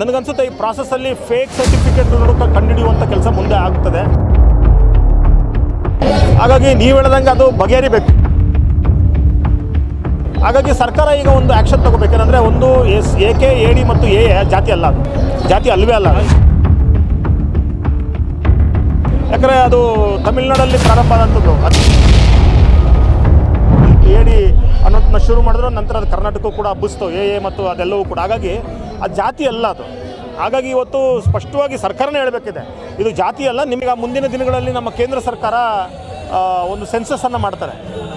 ನನಗನ್ಸುತ್ತೆ ಈ ಪ್ರಾಸೆಸ್ಸಲ್ಲಿ fake certificate ಕಂಡುಹಿಡಿಯುವಂಥ ಕೆಲಸ ಮುಂದೆ ಆಗ್ತದೆ ಹಾಗಾಗಿ ನೀವು ಹೇಳ್ದಂಗೆ ಅದು ಬಗೆಹರಿಬೇಕು. ಹಾಗಾಗಿ ಸರ್ಕಾರ ಈಗ ಒಂದು ಆ್ಯಕ್ಷನ್ ತಗೋಬೇಕಂದ್ರೆ ಒಂದು S, A K, A D ಮತ್ತು ಎ ಜಾತಿ ಅಲ್ಲ ಜಾತಿ ಅಲ್ವೇ ಅಲ್ಲ. ಯಾಕಂದರೆ ಅದು ತಮಿಳ್ನಾಡಲ್ಲಿ ಪ್ರಾರಂಭ ಆದಂಥದ್ದು ಎ ಡಿ ಅನ್ನೋದನ್ನ ಶುರು ಮಾಡಿದ್ರು, ನಂತರ ಅದು ಕರ್ನಾಟಕ ಕೂಡ ಹಬ್ಬಿಸ್ತು ಎ ಎ ಮತ್ತು ಅದೆಲ್ಲವೂ ಕೂಡ. ಹಾಗಾಗಿ ಅದು ಜಾತಿ ಅಲ್ಲ ಅದು. ಹಾಗಾಗಿ ಇವತ್ತು ಸ್ಪಷ್ಟವಾಗಿ ಸರ್ಕಾರನೇ ಹೇಳಬೇಕಿದೆ. ಇದು ಜಾತಿ ಅಲ್ಲ, ನಿಮಗೆ ಆ ಮುಂದಿನ ದಿನಗಳಲ್ಲಿ ನಮ್ಮ ಕೇಂದ್ರ ಸರ್ಕಾರ ಒಂದು ಸೆನ್ಸಸ್ಸನ್ನು ಮಾಡ್ತಾರೆ.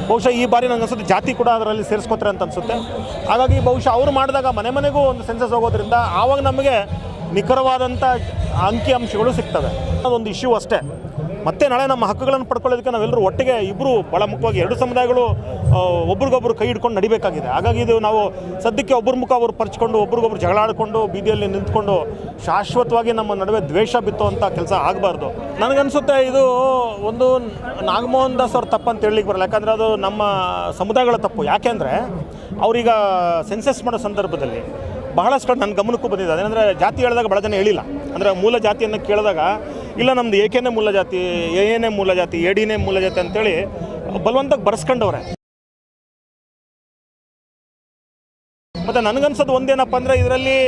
ಬಹುಶಃ ಈ ಬಾರಿ ನಂಗೆ ಅನ್ಸುತ್ತೆ ಜಾತಿ ಕೂಡ ಅದರಲ್ಲಿ ಸೇರಿಸ್ಕೋತಾರೆ ಅಂತ ಅನಿಸುತ್ತೆ. ಹಾಗಾಗಿ ಬಹುಶಃ ಅವರು ಮಾಡಿದಾಗ ಮನೆ ಮನೆಗೂ ಒಂದು ಸೆನ್ಸಸ್ ಹೋಗೋದ್ರಿಂದ ಆವಾಗ ನಮಗೆ ನಿಖರವಾದಂಥ ಅಂಕಿ ಅಂಶಗಳು ಸಿಗ್ತವೆ. ಅದೊಂದು ಇಶ್ಯೂ ಅಷ್ಟೇ. ಮತ್ತೆ ನಾಳೆ ನಮ್ಮ ಹಕ್ಕುಗಳನ್ನು ಪಡ್ಕೊಳ್ಳೋದಕ್ಕೆ ನಾವೆಲ್ಲರೂ ಒಟ್ಟಿಗೆ ಇಬ್ಬರು ಬಹಳ ಮುಖ್ಯವಾಗಿ ಎರಡು ಸಮುದಾಯಗಳು ಒಬ್ರಿಗೊಬ್ರು ಕೈ ಹಿಡ್ಕೊಂಡು ನಡಿಬೇಕಾಗಿದೆ. ಹಾಗಾಗಿ ಇದು ನಾವು ಸದ್ಯಕ್ಕೆ ಒಬ್ಬರ ಮುಖ ಅವ್ರು ಪರ್ಚ್ಕೊಂಡು, ಒಬ್ರಿಗೊಬ್ರು ಜಗಳ ಆಡಿಕೊಂಡು, ಬೀದಿಯಲ್ಲಿ ನಿಂತ್ಕೊಂಡು ಶಾಶ್ವತವಾಗಿ ನಮ್ಮ ನಡುವೆ ದ್ವೇಷ ಬಿತ್ತುವಂಥ ಕೆಲಸ ಆಗಬಾರ್ದು. ನನಗನ್ಸುತ್ತೆ ಇದು ಒಂದು ನಾಗಮೋಹನ್ ದಾಸ್ ಅವ್ರ ತಪ್ಪು ಅಂತ ಹೇಳಲಿಕ್ಕೆ ಬರಲ್ಲ. ಯಾಕಂದರೆ ಅದು ನಮ್ಮ ಸಮುದಾಯಗಳ ತಪ್ಪು. ಯಾಕೆಂದರೆ ಅವರೀಗ ಸೆನ್ಸಸ್ ಮಾಡೋ ಸಂದರ್ಭದಲ್ಲಿ ಬಹಳಷ್ಟು ನನ್ನ ಗಮನಕ್ಕೂ ಬಂದಿದೆ. ಅದೇನೆಂದರೆ ಜಾತಿ ಹೇಳಿದಾಗ ಬಹಳ ಜನ ಹೇಳಿಲ್ಲ. ಅಂದರೆ ಮೂಲ ಜಾತಿಯನ್ನು ಕೇಳಿದಾಗ ಇಲ್ಲ, ನಮ್ದು ಏಕೆನೇ ಮೂಲ ಜಾತಿ ಏನೇ ಮೂಲ ಜಾತಿ ಎಡಿನೇ ಮೂಲ ಜಾತಿ ಅಂತೇಳಿ ಬಲವಂತಕ್ಕೆ ಬರ್ಸ್ಕೊಂಡವ್ರೆ. ಮತ್ತು ನನಗನ್ಸೋದು ಒಂದೇನಪ್ಪ ಅಂದರೆ ಇದರಲ್ಲಿ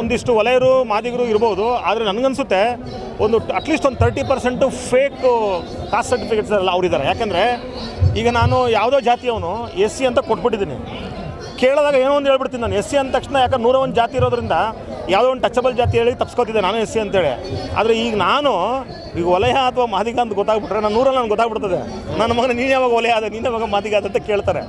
ಒಂದಿಷ್ಟು ವಲಯರು ಮಾದಿಗರು ಇರ್ಬೋದು, ಆದರೆ ನನಗನ್ಸುತ್ತೆ ಒಂದು ಅಟ್ಲೀಸ್ಟ್ ಒಂದು thirty percent fake caste certificates ಎಲ್ಲ ಅವರಿದ್ದಾರೆ. ಯಾಕೆಂದರೆ ಈಗ ನಾನು ಯಾವುದೋ ಜಾತಿಯವನು ಎಸ್ ಸಿ ಅಂತ ಕೊಟ್ಬಿಟ್ಟಿದ್ದೀನಿ. ಕೇಳಿದಾಗ ಏನೋ ಒಂದು ಹೇಳ್ಬಿಡ್ತೀನಿ ನಾನು. ಎಸ್ ಸಿ ಅಂದ ತಕ್ಷಣ ಯಾಕಂದ್ರೆ ನೂರ ಒಂದು ಜಾತಿ ಇರೋದ್ರಿಂದ ಯಾವುದೋ ಒಂದು ಟಚಬಲ್ ಜಾತಿ ಹೇಳಿ ತಪ್ಸ್ಕೊತಿದ್ದೆ ನಾನು ಎಸ್ ಸಿ ಅಂತೇಳಿ. ಆದರೆ ಈಗ ನಾನು, ಈಗ ವಲಯ ಅಥವಾ ಮಾದಿಗ ಅಂತ ಗೊತ್ತಾಗ್ಬಿಟ್ರೆ, ನಾನು ನೂರಲ್ಲಿ ನನಗೆ ಗೊತ್ತಾಗ್ಬಿಡ್ತದೆ. ನನ್ನ ಮಗನ ನೀನು ಯಾವಾಗ ವಲಯ ಆದ ನೀನು ಯಾವಾಗ ಮಾದಿಗ ಅಂತ ಕೇಳ್ತಾರೆ.